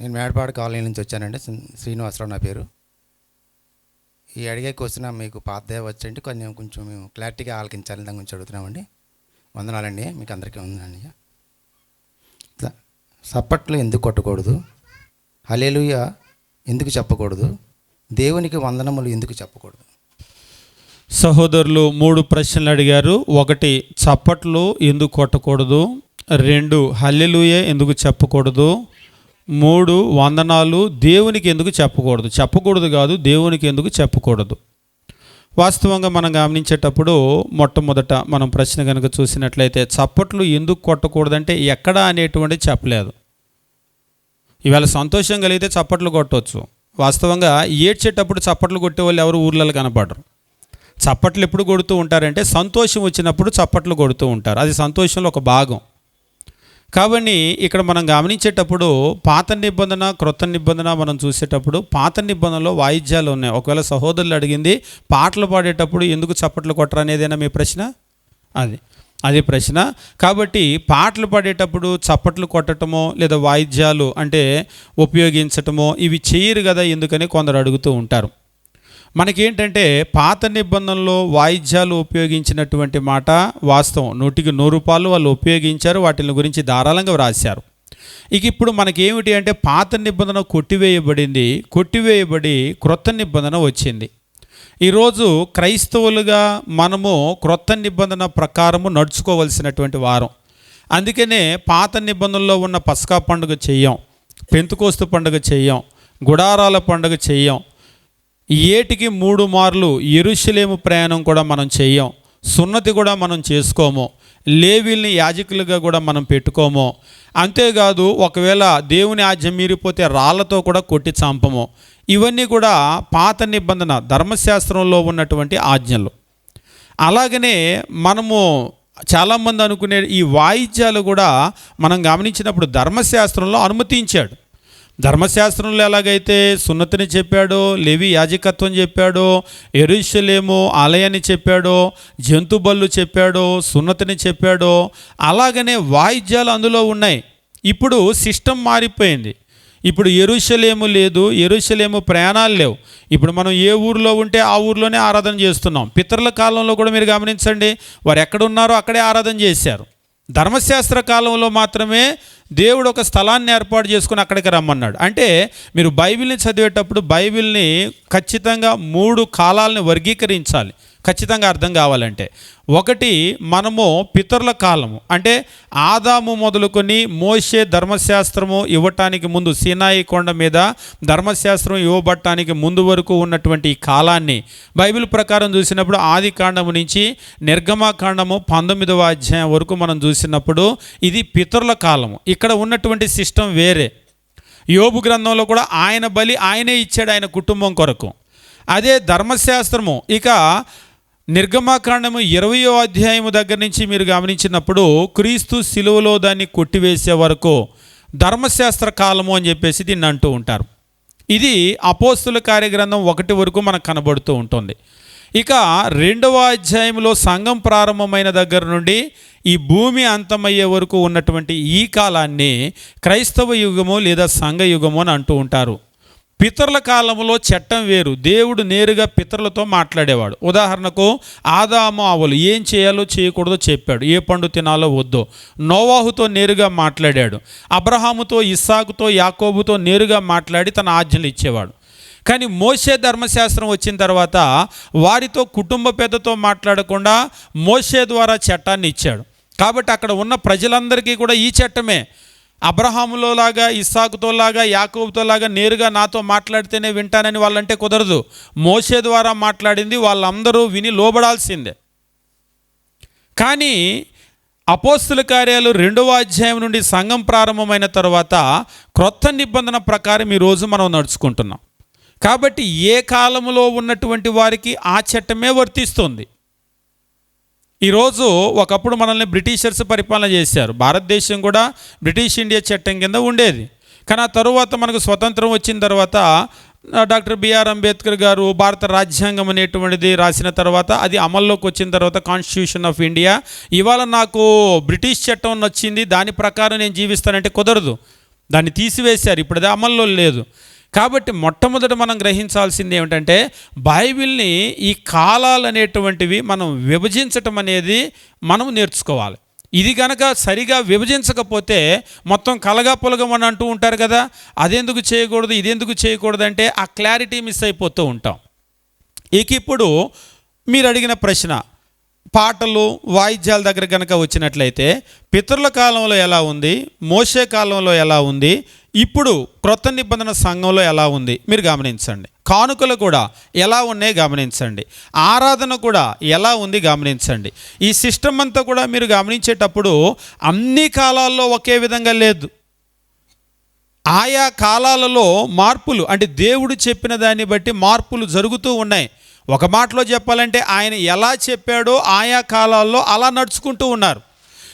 నేను మేడపాడు కాలనీ నుంచి వచ్చానండి. శ్రీనివాసరావు నా పేరు. ఈ అడిగే క్వశ్చన్ మీకు పాతదే వచ్చండి కొంచెం కొంచెం మేము క్లారిటీగా ఆలకించాలని దాని గురించి అడుగుతున్నామండి. వందనాలండి. మీకు అందరికీ వందనండి స- సప్పట్లు ఎందుకు కొట్టకూడదు? హలేలుయ ఎందుకు చెప్పకూడదు? దేవునికి వందనములు ఎందుకు చెప్పకూడదు? సహోదరులు మూడు ప్రశ్నలు అడిగారు. ఒకటి చప్పట్లు ఎందుకు కొట్టకూడదు? రెండు హల్లెలుయే ఎందుకు చెప్పకూడదు? మూడు వందనాలు దేవునికి ఎందుకు చెప్పకూడదు? చెప్పకూడదు కాదు దేవునికి ఎందుకు చెప్పకూడదు? వాస్తవంగా మనం గమనించేటప్పుడు మొట్టమొదట మనం ప్రశ్న కనుక చూసినట్లయితే చప్పట్లు ఎందుకు కొట్టకూడదంటే ఎక్కడ అనేటువంటి చెప్పలేదు. ఇవాళ సంతోషం కలిగితే చప్పట్లు కొట్టవచ్చు వాస్తవంగా ఏడ్చేటప్పుడు చప్పట్లు కొట్టే వాళ్ళు ఎవరు ఊర్లలో కనపడరు. చప్పట్లు ఎప్పుడు కొడుతూ ఉంటారంటే సంతోషం వచ్చినప్పుడు చప్పట్లు కొడుతూ ఉంటారు. అది సంతోషంలో ఒక భాగం. కాబట్టి ఇక్కడ మనం గమనించేటప్పుడు పాత నిబంధన క్రొత్త నిబంధన మనం చూసేటప్పుడు పాత నిబంధనలో వాయిద్యాలు ఉన్నాయి. ఒకవేళ సహోదరులు అడిగింది పాటలు పాడేటప్పుడు ఎందుకు చప్పట్లు కొట్టరు అనేదేనా మీ ప్రశ్న? అది అది ప్రశ్న. కాబట్టి పాటలు పాడేటప్పుడు చప్పట్లు కొట్టటమో లేదా వాయిద్యాలు అంటే ఉపయోగించటమో ఇవి చేయరు కదా ఎందుకని కొందరు అడుగుతూ ఉంటారు. మనకేంటంటే పాత నిబంధనలో వాయిద్యాలు ఉపయోగించినటువంటి మాట వాస్తవం. నూటికి నూరు రూపాయలు వాళ్ళు ఉపయోగించారు వాటిని గురించి ధారాళంగా వ్రాశారు. ఇక ఇప్పుడు మనకేమిటి అంటే పాత నిబంధన కొట్టివేయబడింది కొట్టివేయబడి క్రొత్త నిబంధన వచ్చింది. ఈరోజు క్రైస్తవులుగా మనము క్రొత్త నిబంధన ప్రకారము నడుచుకోవలసినటువంటి వారం. అందుకనే పాత నిబంధనలో ఉన్న పసకా పండుగ చెయ్యం పెంతుకోస్తు పండుగ చెయ్యం గుడారాల పండుగ చెయ్యం ఏటికి మూడు మార్లు ఎరుశలేము ప్రయాణం కూడా మనం చెయ్యం సున్నతి కూడా మనం చేసుకోము. లేవీల్ని యాజకులుగా కూడా మనం పెట్టుకోము. అంతేకాదు ఒకవేళ దేవుని ఆజ్ఞ మీరిపోతే రాళ్ళతో కూడా కొట్టి చంపము. ఇవన్నీ కూడా పాత నిబంధన ధర్మశాస్త్రంలో ఉన్నటువంటి ఆజ్ఞలు. అలాగనే మనము చాలామంది అనుకునే ఈ వాయిద్యాలు కూడా మనం గమనించినప్పుడు ధర్మశాస్త్రంలో అనుమతించాడు. ధర్మశాస్త్రంలో ఎలాగైతే సున్నతిని చెప్పాడో లేవి యాజకత్వం చెప్పాడో ఎరుషలేమో ఆలయాన్ని చెప్పాడో జంతు బళ్ళు చెప్పాడో సున్నతిని చెప్పాడో అలాగనే వాయిద్యాలు అందులో ఉన్నాయి. ఇప్పుడు సిస్టమ్ మారిపోయింది. ఇప్పుడు ఎరుషలేము లేదు ఎరుషలేము ప్రయాణాలు లేవు. ఇప్పుడు మనం ఏ ఊరిలో ఉంటే ఆ ఊరిలోనే ఆరాధన చేస్తున్నాం. పితరుల కాలంలో కూడా మీరు గమనించండి వారు ఎక్కడున్నారో అక్కడే ఆరాధన చేశారు. ధర్మశాస్త్ర కాలంలో మాత్రమే దేవుడు ఒక స్థలాన్ని ఏర్పాటు చేసుకుని అక్కడికి రమ్మన్నాడు. అంటే మీరు బైబిల్ని చదివేటప్పుడు బైబిల్ని ఖచ్చితంగా మూడు కాలాలని వర్గీకరించాలి. ఖచ్చితంగా అర్థం కావాలంటే. ఒకటి మనము పితరుల కాలము. అంటే ఆదాము మొదలుకొని మోషే ధర్మశాస్త్రము ఇవ్వటానికి ముందు సీనాయి కొండ మీద ధర్మశాస్త్రం ఇవ్వబట్టానికి ముందు వరకు ఉన్నటువంటి ఈ కాలాన్ని బైబిల్ ప్రకారం చూసినప్పుడు ఆది కాండము నుంచి నిర్గమాకాండము పంతొమ్మిదవ అధ్యాయం వరకు మనం చూసినప్పుడు ఇది పితరుల కాలము. ఇక్కడ ఉన్నటువంటి సిస్టమ్ వేరే. యోబు గ్రంథంలో కూడా ఆయన బలి ఆయనే ఇచ్చాడు ఆయన కుటుంబం కొరకు. అదే ధర్మశాస్త్రము. ఇక నిర్గమాకాండము ఇరవయో అధ్యాయము దగ్గర నుంచి మీరు గమనించినప్పుడు క్రీస్తు శిలువలో దాన్ని కొట్టివేసే వరకు ధర్మశాస్త్ర కాలము అని చెప్పేసి దీన్ని అంటూ ఉంటారు. ఇది అపోస్తుల కార్యగ్రంథం ఒకటి వరకు మనకు కనబడుతూ ఉంటుంది. ఇక రెండవ అధ్యాయంలో సంఘం ప్రారంభమైన దగ్గర నుండి ఈ భూమి అంతమయ్యే వరకు ఉన్నటువంటి ఈ కాలాన్ని క్రైస్తవ యుగము లేదా సంఘ యుగము అని అంటూ ఉంటారు. పితరుల కాలంలో చట్టం వేరు. దేవుడు నేరుగా పితరులతో మాట్లాడేవాడు. ఉదాహరణకు ఆదాము ఆవులు ఏం చేయాలో చేయకూడదో చెప్పాడు. ఏ పండు తినాలో వద్దో. నోవాహుతో నేరుగా మాట్లాడాడు. అబ్రహాముతో ఇస్సాకుతో యాకోబుతో నేరుగా మాట్లాడి తన ఆజ్ఞలు ఇచ్చేవాడు. కానీ మోషే ధర్మశాస్త్రం వచ్చిన తర్వాత వారితో కుటుంబ పెద్దతో మాట్లాడకుండా మోషే ద్వారా చట్టాన్ని ఇచ్చాడు. కాబట్టి అక్కడ ఉన్న ప్రజలందరికీ కూడా ఈ చట్టమే. అబ్రహాములో లాగా ఇస్సాకుతో లాగా యాకోబుతో లాగా నేరుగా నాతో మాట్లాడితేనే వింటానని వాళ్ళంటే కుదరదు. మోషే ద్వారా మాట్లాడింది వాళ్ళందరూ విని లోబడాల్సిందే. కానీ అపోస్తుల కార్యాలు రెండవ అధ్యాయం నుండి సంఘం ప్రారంభమైన తర్వాత క్రొత్త నిబంధన ప్రకారం ఈరోజు మనం నడుచుకుంటున్నాం. కాబట్టి ఏ కాలంలో ఉన్నటువంటి వారికి ఆ చట్టమే వర్తిస్తుంది. ఈరోజు ఒకప్పుడు మనల్ని బ్రిటిషర్స్ పరిపాలన చేశారు. భారతదేశం కూడా బ్రిటిష్ ఇండియా చట్టం కింద ఉండేది. కానీ ఆ తరువాత మనకు స్వతంత్రం వచ్చిన తర్వాత డాక్టర్ బిఆర్ అంబేద్కర్ గారు భారత రాజ్యాంగం అనేటువంటిది రాసిన తర్వాత అది అమల్లోకి వచ్చిన తర్వాత కాన్స్టిట్యూషన్ ఆఫ్ ఇండియా ఇవాళ నాకు బ్రిటిష్ చట్టం నచ్చింది దాని ప్రకారం నేను జీవిస్తానంటే కుదరదు. దాన్ని తీసివేశారు. ఇప్పుడు అది అమల్లో లేదు. కాబట్టి మొట్టమొదట మనం గ్రహించాల్సింది ఏమిటంటే బైబిల్ని ఈ కాలాలు అనేటువంటివి మనం విభజించటం అనేది మనం నేర్చుకోవాలి. ఇది కనుక సరిగా విభజించకపోతే మొత్తం కలగా పొలగమని అంటూ ఉంటారు కదా అదెందుకు చేయకూడదు ఇదెందుకు చేయకూడదు అంటే ఆ క్లారిటీ మిస్ అయిపోతూ ఉంటాం. ఇక ఇప్పుడు మీరు అడిగిన ప్రశ్న పాటలు వాయిద్యాల దగ్గర కనుక వచ్చినట్లయితే పితరుల కాలంలో ఎలా ఉంది? మోసే కాలంలో ఎలా ఉంది? ఇప్పుడు క్రొత్త నిబంధన సంఘంలో ఎలా ఉంది? మీరు గమనించండి. కానుకలు కూడా ఎలా ఉన్నాయి గమనించండి. ఆరాధన కూడా ఎలా ఉంది గమనించండి. ఈ సిస్టమ్ అంతా కూడా మీరు గమనించేటప్పుడు అన్ని కాలాల్లో ఒకే విధంగా లేదు. ఆయా కాలాలలో మార్పులు అంటే దేవుడు చెప్పిన దాన్ని బట్టి మార్పులు జరుగుతూ ఉన్నాయి. ఒక మాటలో చెప్పాలంటే ఆయన ఎలా చెప్పాడో ఆయా కాలాల్లో అలా నడుచుకుంటూ ఉన్నారు.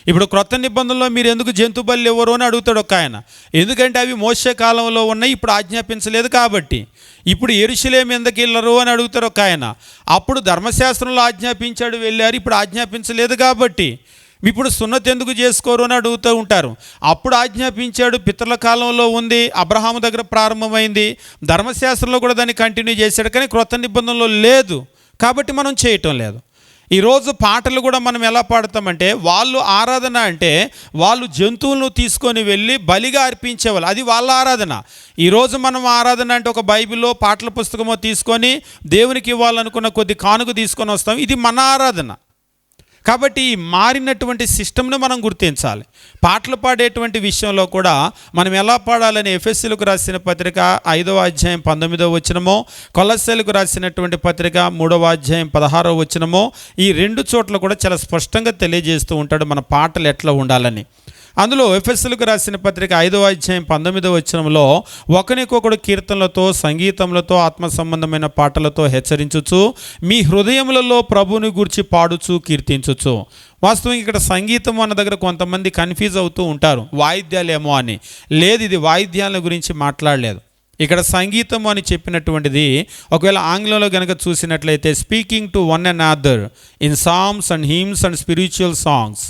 ఇప్పుడు క్రొత్త నిబంధనలో మీరు ఎందుకు జంతు బలి ఎవరు అని అడుగుతాడు ఒక ఆయన. ఎందుకంటే అవి మోసే కాలంలో ఉన్నాయి ఇప్పుడు ఆజ్ఞాపించలేదు కాబట్టి. ఇప్పుడు ఎరుశలేం ఎందుకు వెళ్ళరు అని అడుగుతారు ఒక ఆయన. అప్పుడు ధర్మశాస్త్రంలో ఆజ్ఞాపించాడు వెళ్ళారు ఇప్పుడు ఆజ్ఞాపించలేదు కాబట్టి. ఇప్పుడు సున్నతి ఎందుకు చేసుకోరు అని అడుగుతూ ఉంటారు. అప్పుడు ఆజ్ఞాపించాడు పితరుల కాలంలో ఉంది అబ్రహాము దగ్గర ప్రారంభమైంది ధర్మశాస్త్రంలో కూడా దాన్ని కంటిన్యూ చేశాడు కానీ క్రొత్త నిబంధనలో లేదు. కాబట్టి మనం చేయటం లేదు. ఈరోజు పాటలు కూడా మనం ఎలా పాడతామంటే వాళ్ళు ఆరాధన అంటే వాళ్ళు జంతువులను తీసుకొని వెళ్ళి బలిగా అర్పించేవాళ్ళు. అది వాళ్ళ ఆరాధన. ఈరోజు మనం ఆరాధన అంటే ఒక బైబిల్లో పాటల పుస్తకమో తీసుకొని దేవునికి ఇవ్వాలనుకున్న కొద్ది కానుక తీసుకొని వస్తాం. ఇది మన ఆరాధన. కాబట్టి ఈ మారినటువంటి సిస్టమ్ను మనం గుర్తించాలి. పాటలు పాడేటువంటి విషయంలో కూడా మనం ఎలా పాడాలని ఎఫ్ఎస్సీలకు రాసిన పత్రిక ఐదవ అధ్యాయం పంతొమ్మిదవ వచ్చినమో కొలస్సీలకు రాసినటువంటి పత్రిక మూడవ అధ్యాయం పదహారవ వచ్చినమో ఈ రెండు చోట్ల కూడా చాలా స్పష్టంగా తెలియజేస్తూ ఉంటాడు మన పాటలు ఎట్లా ఉండాలని. అందులో ఎఫ్ఎస్ఎల్కు రాసిన పత్రిక ఐదవ అధ్యాయం పంతొమ్మిదవ వచనంలో ఒకరికొకడు కీర్తనలతో సంగీతములతో ఆత్మ సంబంధమైన పాటలతో హెచ్చరించుచు మీ హృదయములలో ప్రభుని గురించి పాడుచు కీర్తించుచు. వాస్తవం ఇక్కడ సంగీతం అన్న దగ్గర కొంతమంది కన్ఫ్యూజ్ అవుతూ ఉంటారు. వాయిద్యాలేమో అని. లేదు ఇది వాయిద్యాల గురించి మాట్లాడలేదు. ఇక్కడ సంగీతం అని చెప్పినటువంటిది ఒకవేళ ఆంగ్లంలో కనుక చూసినట్లయితే speaking to one and other in songs and hymns and spiritual songs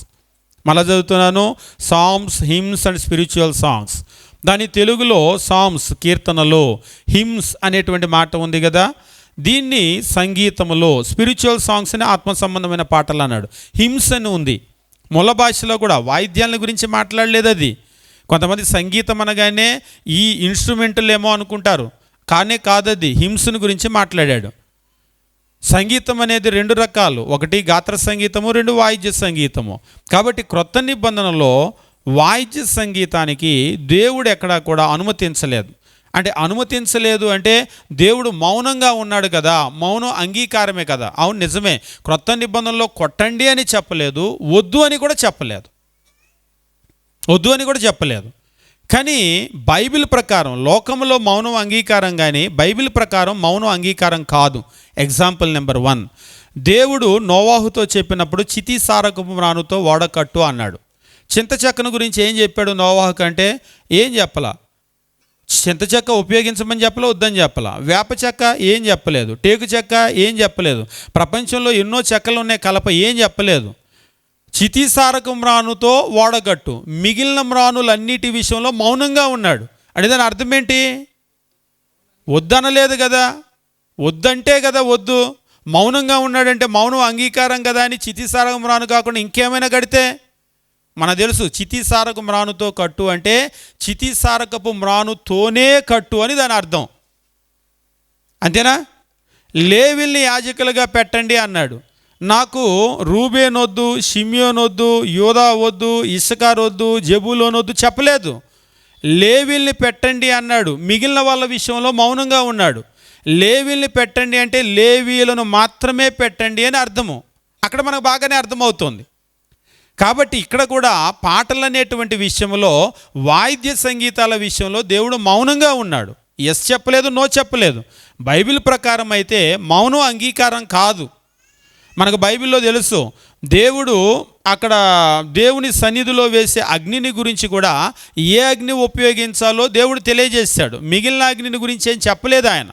మళ్ళా చదువుతున్నాను. Songs hymns and spiritual songs దాని తెలుగులో సాంగ్స్ కీర్తనలో హిమ్స్ అనేటువంటి మాట ఉంది కదా. దీన్ని సంగీతంలో స్పిరిచువల్ సాంగ్స్ అని ఆత్మ సంబంధమైన పాటలు అన్నాడు. హిమ్స్ అని ఉంది. మూల భాషలో కూడా వాయిద్యాల గురించి మాట్లాడలేదు అది. కొంతమంది సంగీతం అనగానే ఈ ఇన్స్ట్రుమెంట్లు ఏమో అనుకుంటారు. కానీ కాదది. హింసను గురించి మాట్లాడాడు. సంగీతం అనేది రెండు రకాలు. ఒకటి గాత్ర సంగీతము రెండు వాయిద్య సంగీతము. కాబట్టి క్రొత్త నిబంధనలో వాయిద్య సంగీతానికి దేవుడు ఎక్కడా కూడా అనుమతించలేదు. అంటే అనుమతించలేదు అంటే దేవుడు మౌనంగా ఉన్నాడు కదా మౌనం అంగీకారమే కదా. అవును నిజమే. క్రొత్త నిబంధనలో కొట్టండి అని చెప్పలేదు వద్దు అని కూడా చెప్పలేదు. వద్దు అని కూడా చెప్పలేదు. కానీ బైబిల్ ప్రకారం లోకంలో మౌనం అంగీకారం కానీ బైబిల్ ప్రకారం మౌనం అంగీకారం కాదు. ఎగ్జాంపుల్ నెంబర్ వన్ దేవుడు నోవాహుతో చెప్పినప్పుడు చితి సారకపు రానుతో ఓడకట్టు అన్నాడు. చింత చెక్కను గురించి ఏం చెప్పాడు నోవాహు కంటే ఏం చెప్పలా? చింత చెక్క ఉపయోగించమని చెప్పలే వద్దని చెప్పలా? వేప చెక్క ఏం చెప్పలేదు? టేకు చెక్క ఏం చెప్పలేదు? ప్రపంచంలో ఎన్నో చెక్కలు ఉన్నాయి కలప ఏం చెప్పలేదు? చితిసారక మ్రానుతో ఓడగట్టు మిగిలిన మ్రానులన్నిటి విషయంలో మౌనంగా ఉన్నాడు. అంటే దాని అర్థం ఏంటి? వద్దనలేదు కదా వద్దంటే కదా వద్దు. మౌనంగా ఉన్నాడంటే మౌనం అంగీకారం కదా అని చితిసారక మ్రాను కాకుండా ఇంకేమైనా కడితే మన తెలుసు చితిసారక మ్రానుతో కట్టు అంటే చితిసారకపు మ్రానుతోనే కట్టు అని దాని అర్థం. అంతేనా? లేవిల్ని యాజకులుగా పెట్టండి అన్నాడు. నాకు రూబేన్ వద్దు షిమ్యోన్ వద్దు యోధా వద్దు ఇసుకార్ వద్దు జబులోన్ వద్దు చెప్పలేదు. లేవిల్ని పెట్టండి అన్నాడు. మిగిలిన వాళ్ళ విషయంలో మౌనంగా ఉన్నాడు. లేవిల్ని పెట్టండి అంటే లేవీలను మాత్రమే పెట్టండి అని అర్థము. అక్కడ మనకు బాగానే అర్థమవుతుంది. కాబట్టి ఇక్కడ కూడా పాటలు అనేటువంటి విషయంలో వాయిద్య సంగీతాల విషయంలో దేవుడు మౌనంగా ఉన్నాడు. ఎస్ చెప్పలేదు నో చెప్పలేదు. బైబిల్ ప్రకారం అయితే మౌనం అంగీకారం కాదు. మనకు బైబిల్లో తెలుసు. దేవుడు అక్కడ దేవుని సన్నిధిలో వేసే అగ్నిని గురించి కూడా ఏ అగ్ని ఉపయోగించాలో దేవుడు తెలియజేశాడు మిగిలిన అగ్నిని గురించి ఏం చెప్పలేదు ఆయన.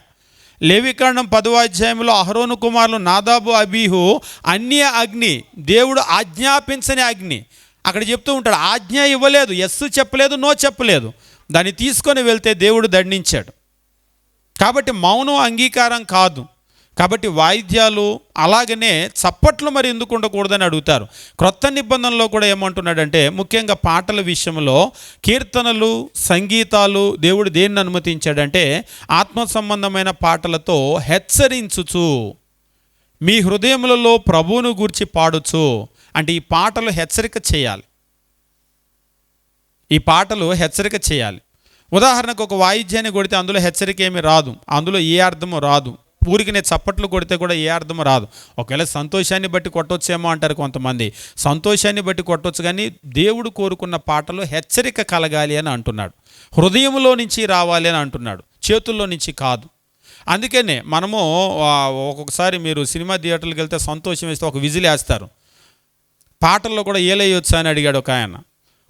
లేవికాండం పదవాధ్యాయంలో అహరోను కుమారులు నాదాబు అబీహు అన్య అగ్ని దేవుడు ఆజ్ఞాపించని అగ్ని. అక్కడ చెప్తూ ఉంటాడు ఆజ్ఞ ఇవ్వలేదు ఎస్ చెప్పలేదు నో చెప్పలేదు. దాన్ని తీసుకొని వెళ్తే దేవుడు దండించాడు. కాబట్టి మౌనం అంగీకారం కాదు. కాబట్టి వాయిద్యాలు అలాగనే చప్పట్లు మరి ఎందుకు ఉండకూడదని అడుగుతారు. క్రొత్త నిబంధనలో కూడా ఏమంటున్నాడంటే ముఖ్యంగా పాటల విషయంలో కీర్తనలు సంగీతాలు దేవుడు దేన్ని అనుమతించాడంటే ఆత్మ సంబంధమైన పాటలతో హెచ్చరించుచు మీ హృదయములలో ప్రభువును గూర్చి పాడుచు అంటే ఈ పాటలు హెచ్చరిక చేయాలి. ఈ పాటలు హెచ్చరిక చేయాలి. ఉదాహరణకు ఒక వాయిద్యాన్ని కొడితే అందులో హెచ్చరిక ఏమి రాదు. అందులో ఏ అర్థము రాదు. ఊరికి నేను చప్పట్లు కొడితే కూడా ఏ అర్థం రాదు. ఒకవేళ సంతోషాన్ని బట్టి కొట్టొచ్చేమో అంటారు కొంతమంది. సంతోషాన్ని బట్టి కొట్టొచ్చు కానీ దేవుడు కోరుకున్న పాటలో హెచ్చరిక కలగాలి అని అంటున్నాడు. హృదయంలో నుంచి రావాలి అని అంటున్నాడు. చేతుల్లో నుంచి కాదు. అందుకనే మనము ఒక్కొక్కసారి మీరు సినిమా థియేటర్కి వెళ్తే సంతోషం వేస్తే ఒక విజిల్ వేస్తారు. పాటల్లో కూడా ఏలేయొచ్చా అని అడిగాడు ఒక ఆయన.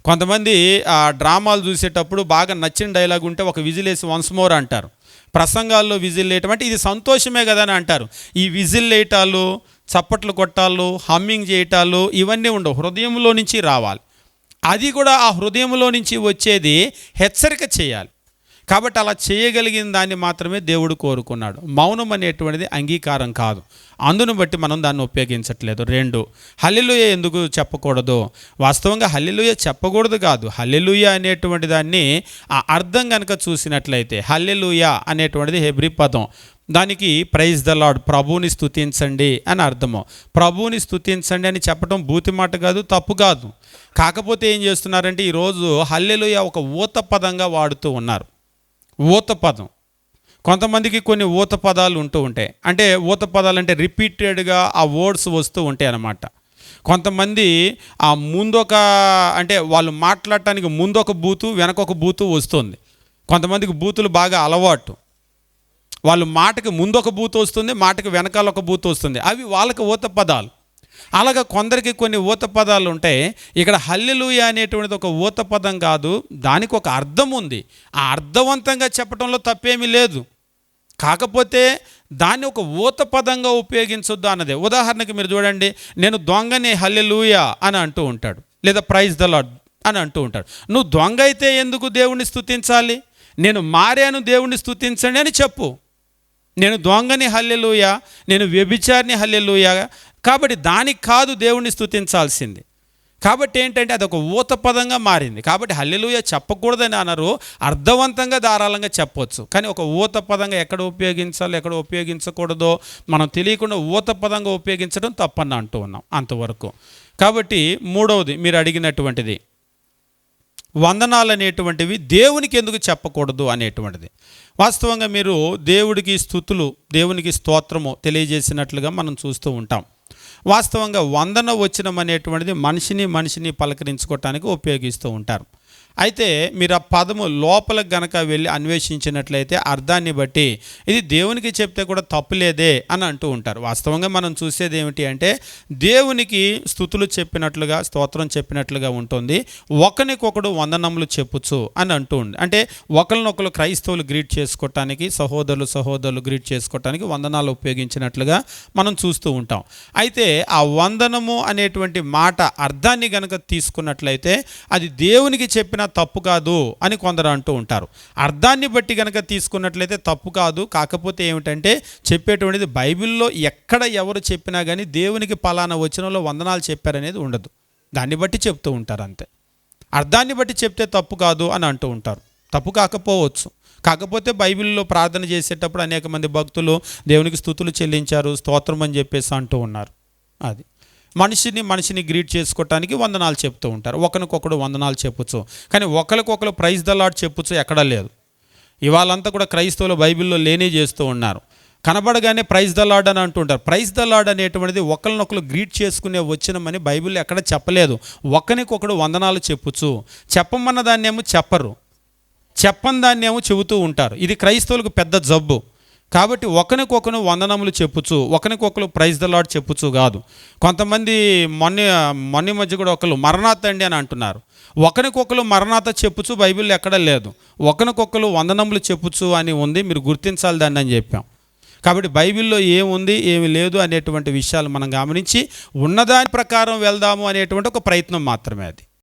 కొంతమంది ఆ డ్రామాలు చూసేటప్పుడు బాగా నచ్చిన డైలాగ్ ఉంటే ఒక విజిల్ వేసి వన్స్ మోర్ అంటారు. ప్రసంగాల్లో విజిల్ వేయటం అంటే ఇది సంతోషమే కదా అని అంటారు. ఈ విజిల్ వేయటాలు చప్పట్లు కొట్టాలు హమ్మింగ్ చేయటాలు ఇవన్నీ ఉండవు. హృదయంలో నుంచి రావాలి. అది కూడా ఆ హృదయంలో నుంచి వచ్చేది హెచ్చరిక చేయాలి. కాబట్టి అలా చేయగలిగిన దాన్ని మాత్రమే దేవుడు కోరుకున్నాడు. మౌనం అనేటువంటిది అంగీకారం కాదు. అందును బట్టి మనం దాన్ని ఉపయోగించట్లేదు. రెండు హల్లెలూయ ఎందుకు చెప్పకూడదు? వాస్తవంగా హల్లెలూయ చెప్పకూడదు కాదు. హల్లెలూయ అనేటువంటి దాన్ని ఆ అర్థం కనుక చూసినట్లయితే హల్లెలూయ అనేటువంటిది హెబ్రి పదం. దానికి ప్రైజ్ ద లాడ్ ప్రభువుని స్థుతించండి అని అర్థము. ప్రభువుని స్థుతించండి అని చెప్పడం బూతి మాట కాదు తప్పు కాదు. కాకపోతే ఏం చేస్తున్నారంటే ఈరోజు హల్లెలూయ ఒక ఊత పదంగా వాడుతూ ఉన్నారు. ఊత పదం కొంతమందికి కొన్ని ఊత పదాలు ఉంటూ ఉంటాయి. అంటే ఊత పదాలు అంటే రిపీటెడ్గా ఆ వర్డ్స్ వస్తూ ఉంటాయి అన్నమాట. కొంతమంది ఆ ముందొక అంటే వాళ్ళు మాట్లాడటానికి ముందొక బూతు వెనకొక బూతు వస్తుంది. కొంతమందికి బూతులు బాగా అలవాటు. వాళ్ళు మాటకి ముందొక బూతు వస్తుంది మాటకి వెనకాల ఒక బూతు వస్తుంది. అవి వాళ్ళకి ఊత పదాలు అలాగా కొందరికి కొన్ని ఊత పదాలు ఉంటాయి ఇక్కడ హల్లెలూయ అనేటువంటిది ఒక ఊత పదం కాదు దానికి ఒక అర్థం ఉంది. ఆ అర్థవంతంగా చెప్పడంలో తప్పేమీ లేదు. కాకపోతే దాన్ని ఒక ఊత పదంగా ఉపయోగించొద్దు అన్నదే. ఉదాహరణకి మీరు చూడండి నేను దొంగని హల్లెలూయ అని అంటూ ఉంటాడు లేదా ప్రైజ్ ద లాడ్ అని అంటూ ఉంటాడు. నువ్వు దొంగ అయితే ఎందుకు దేవుణ్ణి స్థుతించాలి నేను మారాను దేవుణ్ణి స్థుతించండి అని చెప్పు. నేను దొంగని హల్లెలూయ నేను వ్యభిచారిని హల్లెలూయ కాబట్టి దానికి కాదు దేవుణ్ణి స్థుతించాల్సింది కాబట్టి ఏంటంటే అది ఒక ఊత పదంగా మారింది. కాబట్టి హల్లెలుయ చెప్పకూడదని అన్నారు అర్థవంతంగా ధారాళంగా చెప్పొచ్చు. కానీ ఒక ఊత పదంగా ఎక్కడ ఉపయోగించాలో ఎక్కడ ఉపయోగించకూడదో మనం తెలియకుండా ఊత పదంగా ఉపయోగించడం తప్పని అంటూ ఉన్నాం అంతవరకు. కాబట్టి మూడవది మీరు అడిగినటువంటిది. వందనాలు అనేటువంటివి దేవునికి ఎందుకు చెప్పకూడదు అనేటువంటిది. వాస్తవంగా మీరు దేవుడికి స్థుతులు దేవునికి స్తోత్రము తెలియజేసినట్లుగా మనం చూస్తూ ఉంటాం. వాస్తవంగా వందన వచనం అనేటువంటిది మనిషిని మనిషిని పలకరించుకోవటానికి ఉపయోగిస్తూ ఉంటారు. అయితే మీరు ఆ పదము లోపలకు గనక వెళ్ళి అన్వేషించినట్లయితే అర్థాన్ని బట్టి ఇది దేవునికి చెప్తే కూడా తప్పులేదే అని అంటూ ఉంటారు. వాస్తవంగా మనం చూసేది ఏమిటి అంటే దేవునికి స్థుతులు చెప్పినట్లుగా స్తోత్రం చెప్పినట్లుగా ఉంటుంది. ఒకరికొకడు వందనములు చెప్పుచ్చు అని అంటూ ఉంది అంటే ఒకరినొకరు క్రైస్తవులు గ్రీట్ చేసుకోవటానికి సహోదరులు సహోదరులు గ్రీట్ చేసుకోవటానికి వందనాలు ఉపయోగించినట్లుగా మనం చూస్తూ ఉంటాం. అయితే ఆ వందనము అనేటువంటి మాట అర్థాన్ని గనక తీసుకున్నట్లయితే అది దేవునికి చెప్పిన తప్పు కాదు అని కొందరు అంటూ ఉంటారు. అర్థాన్ని బట్టి కనుక తీసుకున్నట్లయితే తప్పు కాదు. కాకపోతే ఏమిటంటే చెప్పేటువంటిది బైబిల్లో ఎక్కడ ఎవరు చెప్పినా కానీ దేవునికి పలానా వచనంలో వందనాలు చెప్పారనేది ఉండదు. దాన్ని బట్టి చెప్తూ ఉంటారు అంతే. అర్థాన్ని బట్టి చెప్తే తప్పు కాదు అని అంటూ ఉంటారు. తప్పు కాకపోవచ్చు. కాకపోతే బైబిల్లో ప్రార్థన చేసేటప్పుడు అనేక మంది భక్తులు దేవునికి స్థుతులు చెల్లించారు స్తోత్రం అని చెప్పేసి అంటూ ఉన్నారు. అది. మనిషిని మనిషిని గ్రీట్ చేసుకోవటానికి వందనాలు చెప్తూ ఉంటారు. ఒకరికొకడు వందనాలు చెప్పొచ్చు కానీ ఒకరికొకరు ప్రైజ్ దలాడ్ చెప్పొచ్చు ఎక్కడా లేదు. ఇవాళంతా కూడా క్రైస్తవులు బైబిల్లో లేనే చేస్తూ ఉన్నారు. కనబడగానే ప్రైజ్ ద లార్డ్ అని అంటుంటారు. ప్రైజ్ ద లార్డ్ అనేటువంటిది ఒకరినొకరు గ్రీట్ చేసుకునే వచ్చినమని బైబిల్ ఎక్కడ చెప్పలేదు. ఒకరికొకడు వందనాలు చెప్పుచు. చెప్పమన్న దాన్ని ఏమో చెప్పరు. చెప్పని దాన్ని ఏమో చెబుతూ ఉంటారు. ఇది క్రైస్తవులకు పెద్ద జబ్బు. కాబట్టి ఒకరికొకరు వందనములు చెప్పుచు ఒకరికొకరు ప్రైజ్ ద లాడ్ చెప్పుచు కాదు. కొంతమంది మొన్న మొన్న మధ్య కూడా ఒకరు మరణాత అండి అని అంటున్నారు. ఒకరికొకరు మరణాత చెప్పుచు బైబిల్లో ఎక్కడ లేదు. ఒకరికొకరు వందనములు చెప్పుచు అని ఉంది మీరు గుర్తించాలి దాన్ని అని చెప్పాం. కాబట్టి బైబిల్లో ఏముంది ఏమి లేదు అనేటువంటి విషయాలు మనం గమనించి ఉన్నదాని ప్రకారం వెళ్దాము అనేటువంటి ఒక ప్రయత్నం మాత్రమే అది.